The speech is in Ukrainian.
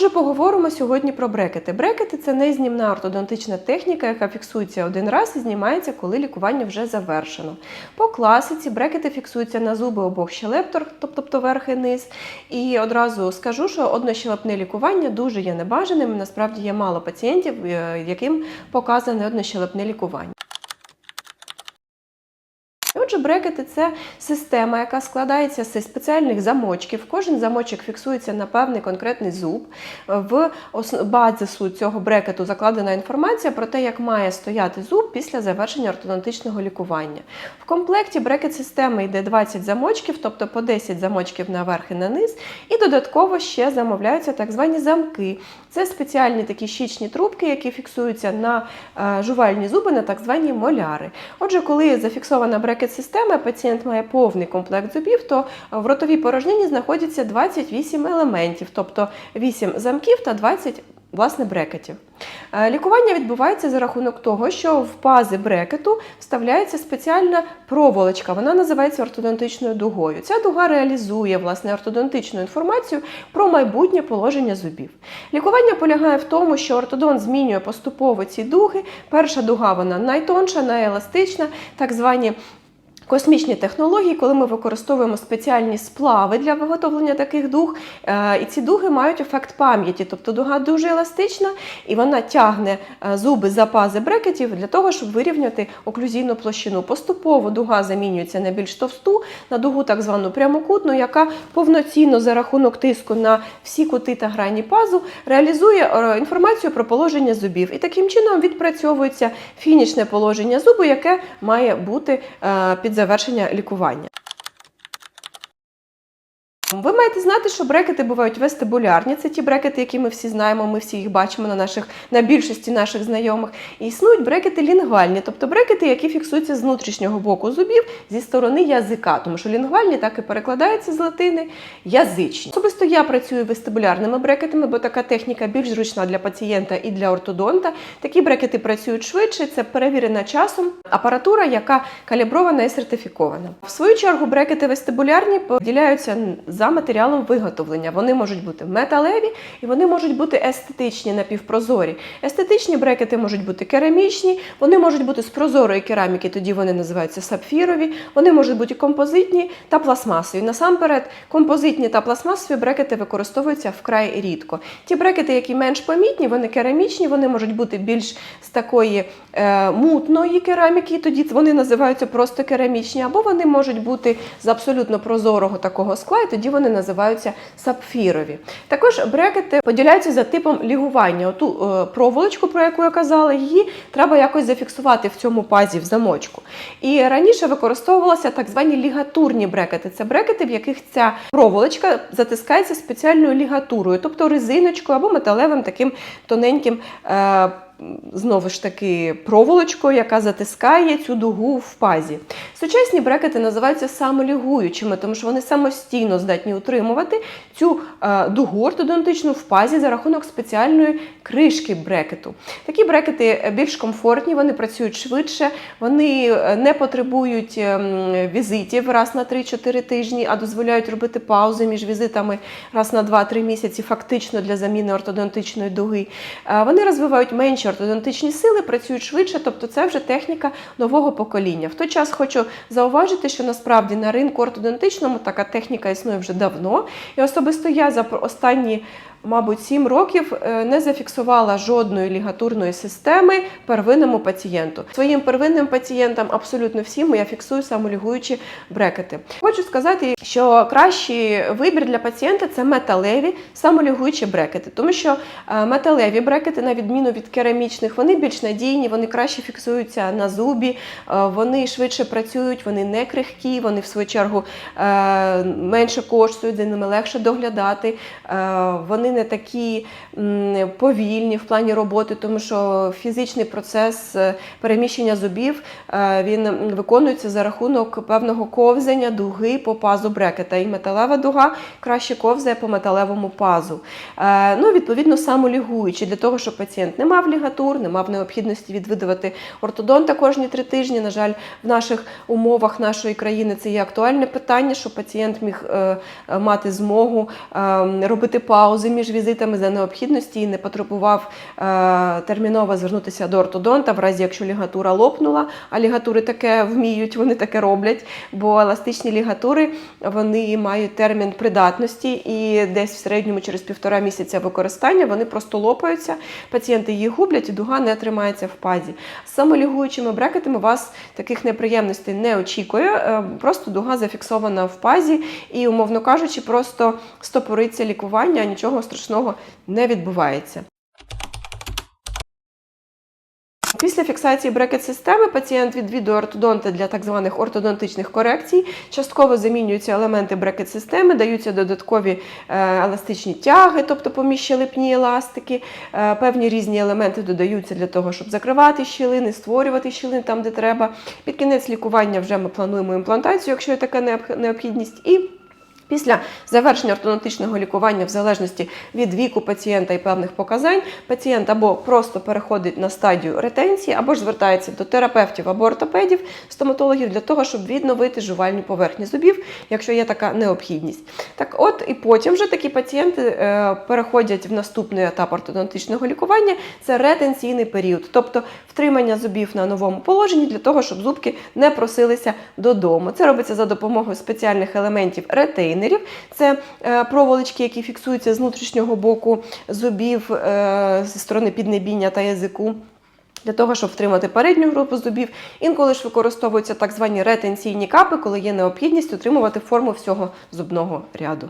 Отже, поговоримо сьогодні про брекети. Брекети це незнімна ортодонтична техніка, яка фіксується один раз і знімається, коли лікування вже завершено. По класиці брекети фіксуються на зуби обох щелептор, тобто верх і низ. І одразу скажу, що однощелепне лікування дуже є небажаним. Насправді є мало пацієнтів, е, яким показане однощелепне лікування. Отже, брекети це система, яка складається зі спеціальних замочків. Кожен замочок фіксується на певний конкретний зуб. В базису цього брекету закладена інформація про те, як має стояти зуб після завершення ортодонтичного лікування. В комплекті брекет системи йде 20 замочків, тобто по 10 замочків наверх і на низ, і додатково ще замовляються так звані замки. Це спеціальні такі щічні трубки, які фіксуються на е, жувальні зуби, на так звані моляри. Отже, коли зафіксована брекет-система, пацієнт має повний комплект зубів, то в ротовій порожнині знаходиться 28 елементів, тобто 8 замків та 20 власне брекетів. Е, Лікування відбувається за рахунок того, що в пази брекету вставляється спеціальна проволочка. Вона називається ортодонтичною дугою. Ця дуга реалізує власне ортодонтичну інформацію про майбутнє положення зубів. Лікування полягає в тому, що ортодонт змінює поступово ці дуги. Перша дуга вона найтонша, найеластична, так звані. Космічні технології, коли ми використовуємо спеціальні сплави для виготовлення таких дуг, е, і ці дуги мають ефект пам'яті, тобто дуга дуже еластична і вона тягне е, зуби за пази брекетів для того, щоб вирівняти оклюзійну площину. Поступово дуга замінюється на більш товсту, на дугу так звану прямокутну, яка повноцінно за рахунок тиску на всі кути та грані пазу реалізує е, інформацію про положення зубів. І таким чином відпрацьовується фінішне положення зубу, яке має бути під завершення лікування. Ви маєте знати, що брекети бувають вестибулярні. Це ті брекети, які ми всі знаємо, ми всі їх бачимо на наших на більшості наших знайомих. І існують брекети лінгвальні, тобто брекети, які фіксуються з внутрішнього боку зубів зі сторони язика, тому що лінгвальні так і перекладаються з латини язичні. Особисто я працюю вестибулярними брекетами, бо така техніка більш зручна для пацієнта і для ортодонта. Такі брекети працюють швидше. Це перевірена часом апаратура, яка калібрована і сертифікована. В свою чергу брекети вестибулярні поділяються за матеріалом виготовлення. Вони можуть бути металеві і вони можуть бути естетичні напівпрозорі. Естетичні брекети можуть бути керамічні, вони можуть бути з прозорої кераміки, тоді вони називаються сапфірові. Вони можуть бути композитні та пластмасові. Насамперед, композитні та пластмасові брекети використовуються вкрай рідко. Ті брекети, які менш помітні, вони керамічні, вони можуть бути більш з такої е, мутної кераміки, тоді вони називаються просто керамічні, або вони можуть бути з абсолютно прозорого такого скла, і тоді вони називаються сапфірові. Також брекети поділяються за типом лігування. Оту е, проволочку, про яку я казала, її треба якось зафіксувати в цьому пазі в замочку. І раніше використовувалися так звані лігатурні брекети. Це брекети, в яких ця проволочка затискається спеціальною лігатурою, тобто резиночкою або металевим таким тоненьким. Е, Знову ж таки, проволочкою, яка затискає цю дугу в пазі. Сучасні брекети називаються самолігуючими, тому що вони самостійно здатні утримувати цю е, дугу ортодонтичну в пазі за рахунок спеціальної кришки брекету. Такі брекети більш комфортні, вони працюють швидше, вони е, не потребують ем, візитів раз на 3-4 тижні, а дозволяють робити паузи між візитами раз на 2-3 місяці, фактично для заміни ортодонтичної дуги. Е, Вони розвивають менші ортодонтичні сили, працюють швидше, тобто це вже техніка нового покоління. В той час хочу зауважити, що насправді на ринку ортодонтичному така техніка існує вже давно. І особисто я за останні, мабуть, 7 років е, не зафіксувала жодної лігатурної системи первинному пацієнту. Своїм первинним пацієнтам абсолютно всім я фіксую самолігуючі брекети. Хочу сказати, що кращий вибір для пацієнта це металеві самолігуючі брекети, тому що е, металеві брекети, на відміну від керамічних, вони більш надійні, вони краще фіксуються на зубі, е, вони швидше працюють, вони не крихкі, вони в свою чергу менше коштують, за ними легше доглядати. Е, Не такі повільні в плані роботи, тому що фізичний процес е, переміщення зубів е, він виконується за рахунок певного ковзання дуги по пазу брекета. І металева дуга краще ковзає по металевому пазу. Е, Ну, відповідно, самолігуючи для того, щоб пацієнт не мав лігатур, не мав необхідності відвідувати ортодонта кожні три тижні. На жаль, в наших умовах нашої країни це є актуальне питання, щоб пацієнт міг мати змогу е, робити паузи між візитами за необхідності і не потребував е, терміново звернутися до ортодонта, в разі якщо лігатура лопнула, а лігатури таке вміють, вони таке роблять, бо еластичні лігатури вони мають термін придатності і десь в середньому через півтора місяця використання вони просто лопаються, пацієнти їх гублять і дуга не тримається в пазі. З самолігуючими брекетами вас таких неприємностей не очікує, е, просто дуга зафіксована в пазі і, умовно кажучи, просто стопориться лікування, а нічого страшного не відбувається. Після фіксації брекет-системи пацієнт відвідує ортодонта для так званих ортодонтичних корекцій. Частково замінюються елементи брекет-системи, даються додаткові е, еластичні тяги, тобто поміж щелепні еластики. Е, Певні різні елементи додаються для того, щоб закривати щілини, створювати щілини там, де треба. Під кінець лікування вже ми плануємо імплантацію, якщо є така необхідність. І Після завершення ортодонтичного лікування, в залежності від віку пацієнта і певних показань, пацієнт або просто переходить на стадію ретенції, або ж звертається до терапевтів або ортопедів, стоматологів для того, щоб відновити жувальні поверхні зубів, якщо є така необхідність. Так, от і потім вже такі пацієнти е, переходять в наступний етап ортодонтичного лікування. Це ретенційний період, тобто втримання зубів на новому положенні для того, щоб зубки не просилися додому. Це робиться за допомогою спеціальних елементів ретейнерів. Це е, проволочки, які фіксуються з внутрішнього боку зубів е, зі сторони піднебіння та язику. Для того, щоб втримати передню групу зубів, інколи ж використовуються так звані ретенційні капи, коли є необхідність утримувати форму всього зубного ряду.